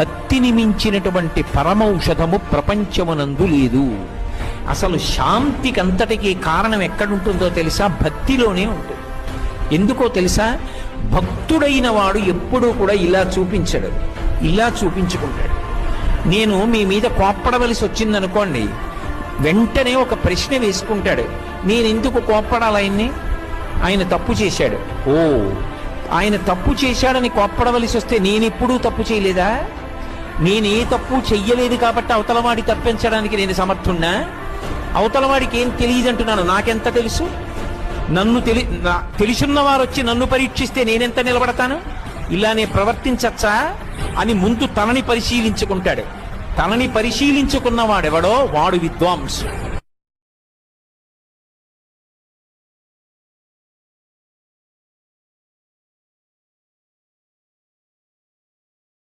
భక్తిని మించినటువంటి పరమౌషధము ప్రపంచమునందు లేదు. అసలు శాంతికంతటికీ కారణం ఎక్కడుంటుందో తెలుసా? భక్తిలోనే ఉంటుంది. ఎందుకో తెలుసా? భక్తుడైన వాడు ఎప్పుడూ కూడా ఇలా చూపించడు. ఇలా చూపించుకుంటాడు. నేను మీ మీద కోప్పడవలసి వచ్చిందనుకోండి వెంటనే ఒక ప్రశ్న వేసుకుంటాడు. నేను ఎందుకు కోప్పడాలి ఆయన్ని? ఆయన తప్పు చేశాడు. ఓ ఆయన తప్పు చేశాడని కోప్పడవలసి వస్తే నేనెప్పుడూ తప్పు చేయలేదా? నేనే తప్పు చెయ్యలేదు కాబట్టి అవతలవాడి తప్పించడానికి నేను సమర్థున్నా? అవతలవాడికి ఏం తెలియదంటున్నాను? నాకెంత తెలుసు? నన్ను తెలి నా- వారు వచ్చి నన్ను పరీక్షిస్తే నేనెంత నిలబడతాను? ఇలానే ప్రవర్తించచ్చా? అని ముందు తనని పరిశీలించుకుంటాడు. తనని పరిశీలించుకున్నవాడెవడో? వాడు విద్వాంసుడు.